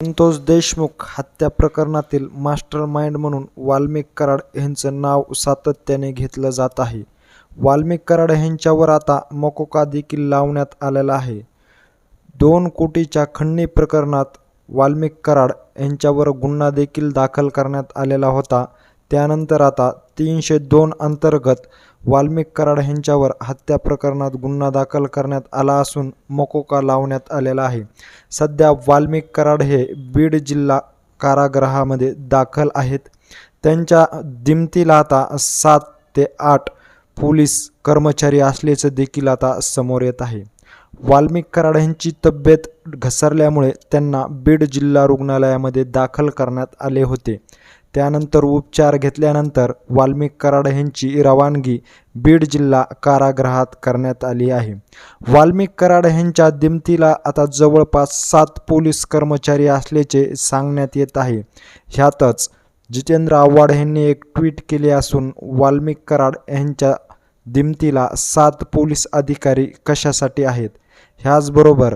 संतोष देशमुख हत्या प्रकरणातील master mind म्हणून वाल्मिक कराड यांचं नाव सातत्याने घेतलं जात आहे. वाल्मिक कराड यांच्यावर आता मकोका देखील लावण्यात आलेला आहे. दोन कोटीच्या खंडणी प्रकरणात वाल्मिक कराड यांच्यावर गुन्हा देखील दाखल करण्यात आलेला होता. त्यानंतर आता तीनशे दोन अंतर्गत वाल्मिक कराड यांच्यावर हत्या प्रकरणात गुन्हा दाखल करण्यात आला असून मकोका लावण्यात आलेला आहे. सध्या वाल्मिक कराड हे बीड जिल्हा कारागृहामध्ये दाखल आहेत. त्यांच्या दिमतीला आता सात ते आठ पोलीस कर्मचारी असल्याचं देखील आता समोर येत आहे. वाल्मिक कराड यांची तब्येत घसरल्यामुळे त्यांना बीड जिल्हा रुग्णालयामध्ये दाखल करण्यात आले होते. त्यानंतर उपचार घेतल्यानंतर वाल्मिक कराड यांची रवानगी बीड जिल्हा कारागृहात करण्यात आली आहे. वाल्मिक कराड यांच्या दिमतीला आता जवळपास सात पोलीस कर्मचारी असल्याचे सांगण्यात येत आहे. ह्यातच जितेंद्र आव्हाड यांनी एक ट्विट केले असून वाल्मिक कराड यांच्या दिमतीला सात पोलीस अधिकारी कशासाठी आहेत? ह्याचबरोबर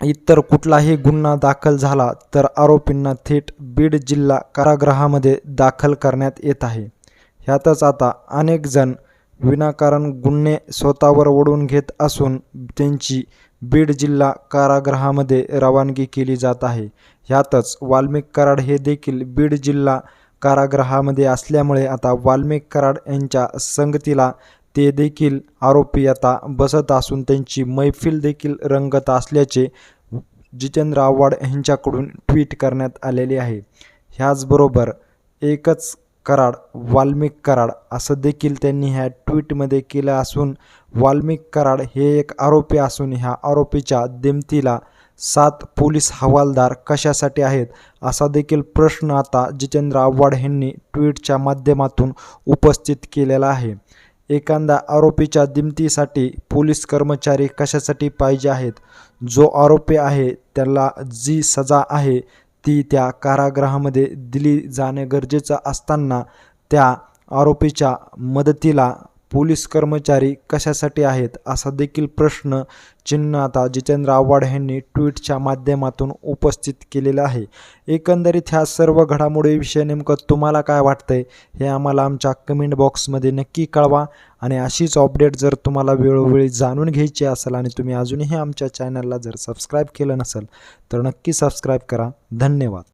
इतर कुठलाही गुन्हा दाखल झाला तर आरोपींना थेट बीड जिल्हा कारागृहामध्ये दाखल करण्यात येत आहे. ह्यातच आता अनेक जण विनाकारण गुन्हे स्वतःवर ओढून घेत असून त्यांची बीड जिल्हा कारागृहामध्ये रवानगी केली जात आहे. ह्यातच वाल्मिक कराड हे देखील बीड जिल्हा कारागृहामध्ये असल्यामुळे आता वाल्मिक कराड यांच्या संगतीला ते देखील आरोपी आता बसत असून त्यांची मैफिल देखील रंगत असल्याचे जितेंद्र आव्हाड यांच्याकडून ट्विट करण्यात आलेले आहे. ह्याचबरोबर एकच कराड वाल्मिक कराड असं देखील त्यांनी ह्या ट्विटमध्ये केलं असून वाल्मिक कराड हे एक आरोपी असून ह्या आरोपीच्या दिमतीला सात पोलीस हवालदार कशासाठी आहेत असा देखील प्रश्न आता जितेंद्र आव्हाड यांनी ट्विटच्या माध्यमातून उपस्थित केलेला आहे. एखाद्या आरोपीच्या दिमतीसाठी पोलीस कर्मचारी कशासाठी पाहिजे आहेत? जो आरोपी आहे त्याला जी सजा आहे ती त्या कारागृहामध्ये दिली जाणे गरजेचं असताना त्या आरोपीच्या मदतीला पोलीस कर्मचारी कशासाठी आहेत असा देखील प्रश्न चिन्ह आता जितेंद्र आव्हाड यांनी ट्विटच्या माध्यमातून उपस्थित केलेला आहे. एकंदरीत ह्या सर्व घडामोडीविषयी नेमकं तुम्हाला काय वाटतंय हे आम्हाला आमच्या कमेंट बॉक्समध्ये नक्की कळवा आणि अशीच अपडेट जर तुम्हाला वेळोवेळी जाणून घ्यायची असेल आणि तुम्ही अजूनही आमच्या चॅनलला जर सबस्क्राईब केलं नसेल तर नक्की सबस्क्राईब करा. धन्यवाद.